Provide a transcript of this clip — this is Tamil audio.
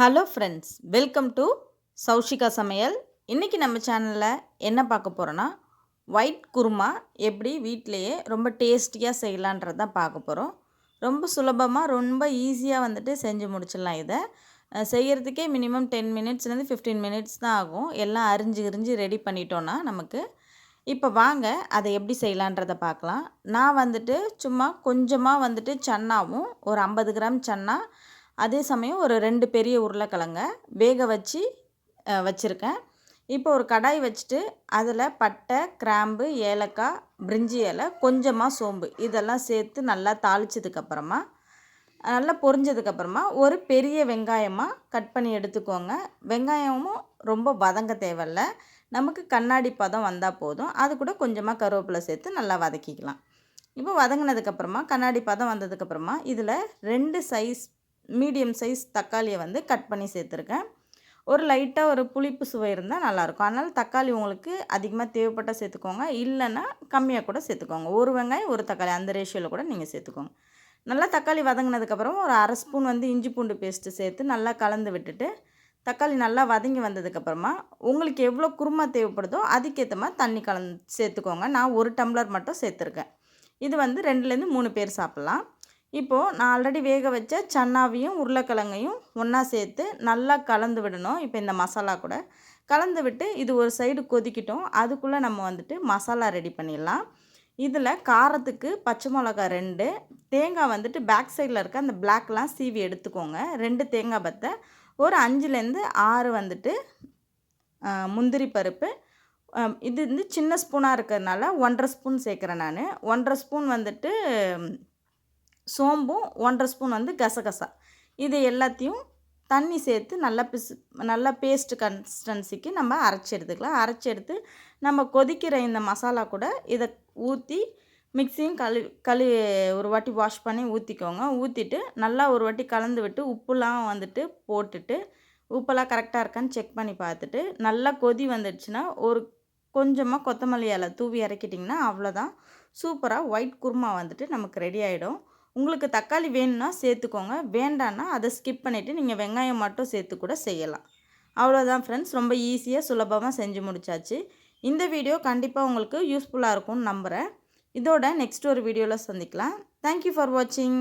Hello friends welcome to Saushika Samayal இன்றைக்கி நம்ம சேனலில் என்ன பார்க்க போகிறோன்னா ஒயிட் குருமா எப்படி வீட்டிலையே ரொம்ப டேஸ்டியாக செய்யலான்றது தான் பார்க்க போகிறோம் ரொம்ப சுலபமாக ரொம்ப ஈஸியாக வந்துட்டு செஞ்சு முடிச்சிடலாம் இதை. செய்கிறதுக்கே மினிமம் டென் மினிட்ஸ்லேருந்து ஃபிஃப்டீன் மினிட்ஸ் தான் ஆகும். எல்லாம் அரிஞ்சு அரிஞ்சு ரெடி பண்ணிட்டோன்னா நமக்கு. இப்போ வாங்க அதை எப்படி செய்யலான்றதை பார்க்கலாம். நான் வந்துட்டு சும்மா கொஞ்சமாக வந்துட்டு சன்னாவும் ஒரு ஐம்பது கிராம் சன்னா அதே சமயம் ஒரு ரெண்டு பெரிய உருளைக்கிழங்க வேக வச்சு வச்சுருக்கேன். இப்போ ஒரு கடாய் வச்சுட்டு அதில் பட்டை கிராம்பு ஏலக்காய் பிரிஞ்சி இலை கொஞ்சமாக சோம்பு இதெல்லாம் சேர்த்து நல்லா தாளிச்சதுக்கப்புறமா நல்லா பொரிஞ்சதுக்கப்புறமா ஒரு பெரிய வெங்காயமாக கட் பண்ணி எடுத்துக்கோங்க. வெங்காயமும் ரொம்ப வதங்க தேவையில்ல. நமக்கு கண்ணாடி பதம் வந்தால் போதும். அது கூட கொஞ்சமாக கருவேப்பிலை சேர்த்து நல்லா வதக்கிக்கலாம். இப்போ வதங்கினதுக்கப்புறமா கண்ணாடி பதம் வந்ததுக்கப்புறமா இதில் ரெண்டு சைஸ் மீடியம் சைஸ் தக்காளியை வந்து கட் பண்ணி சேர்த்துருக்கேன். ஒரு லைட்டாக ஒரு புளிப்பு சுவை இருந்தால் நல்லாயிருக்கும். அதனால் தக்காளி உங்களுக்கு அதிகமாக தேவைப்பட்டால் சேர்த்துக்கோங்க. இல்லைன்னா கம்மியாக கூட சேர்த்துக்கோங்க. ஒரு வெங்காயம் ஒரு தக்காளி அந்த ரேஷியோவில் கூட நீங்கள் சேர்த்துக்கோங்க. நல்லா தக்காளி வதங்கினதுக்கப்புறம் ஒரு அரை ஸ்பூன் வந்து இஞ்சி பூண்டு பேஸ்ட்டு சேர்த்து நல்லா கலந்து விட்டுட்டு தக்காளி நல்லா வதங்கி வந்ததுக்கப்புறமா உங்களுக்கு எவ்வளோ குருமா தேவைப்படுதோ அதுக்கேற்ற மாதிரி தண்ணி கலந்து சேர்த்துக்கோங்க. நான் ஒரு டம்ளர் மட்டும் சேர்த்துருக்கேன். இது வந்து ரெண்டுலேருந்து மூணு பேர் சாப்பிட்லாம். இப்போது நான் ஆல்ரெடி வேக வச்ச சன்னாவையும் உருளைக்கிழங்கையும் ஒன்றா சேர்த்து நல்லா கலந்து விடணும். இப்போ இந்த மசாலா கூட கலந்து விட்டு இது ஒரு சைடு கொதிக்கட்டும். அதுக்குள்ளே நம்ம வந்துட்டு மசாலா ரெடி பண்ணிடலாம். இதில் காரத்துக்கு பச்சை மிளகா ரெண்டு தேங்காய் வந்துட்டு பேக் சைடில் இருக்க அந்த பிளாக்லாம் சீவி எடுத்துக்கோங்க. ரெண்டு தேங்காய் பத்தை ஒரு அஞ்சுலேருந்து ஆறு வந்துட்டு முந்திரி பருப்பு. இது வந்து சின்ன ஸ்பூனாக இருக்கிறதுனால ஒன்றரை ஸ்பூன் சேர்க்குறேன் நான். ஒன்றரை ஸ்பூன் வந்துட்டு சோம்பும் ஒன்றரை ஸ்பூன் வந்து கசகசா. இது எல்லாத்தையும் தண்ணி சேர்த்து நல்லா பிசு நல்லா பேஸ்ட் கன்சிஸ்டன்சிக்கு நம்ம அரைச்சி எடுத்துக்கலாம். அரைச்சி எடுத்து நம்ம கொதிக்கிற இந்த மசாலா கூட இதை ஊற்றி மிக்ஸியும் கழு கழு ஒரு வாட்டி வாஷ் பண்ணி ஊற்றிக்கோங்க ஊற்றிட்டு நல்லா ஒரு வாட்டி கலந்து விட்டு உப்புலாம் வந்துட்டு போட்டுட்டு உப்பெல்லாம் கரெக்டாக இருக்கான்னு செக் பண்ணி பார்த்துட்டு நல்லா கொதி வந்துடுச்சுன்னா ஒரு கொஞ்சமாக கொத்தமல்லி இலை தூவி இறக்கிட்டிங்கன்னா அவ்வளோதான் சூப்பராக ஒயிட் குருமா வந்துட்டு நமக்கு ரெடி ஆகிடும் உங்களுக்கு தக்காளி வேணும்னா சேர்த்துக்கோங்க. வேண்டான்னா அதை ஸ்கிப் பண்ணிவிட்டு நீங்கள் வெங்காயம் மட்டும் சேர்த்து கூட செய்யலாம். அவ்வளோதான் ஃப்ரெண்ட்ஸ் ரொம்ப ஈஸியாக சுலபமாக செஞ்சு முடிச்சாச்சு. இந்த வீடியோ கண்டிப்பாக உங்களுக்கு யூஸ்ஃபுல்லாக இருக்கும்னு நம்புகிறேன் இதோட நெக்ஸ்ட் ஒரு வீடியோவில் சந்திக்கலாம். தேங்க்யூ ஃபார் வாட்சிங்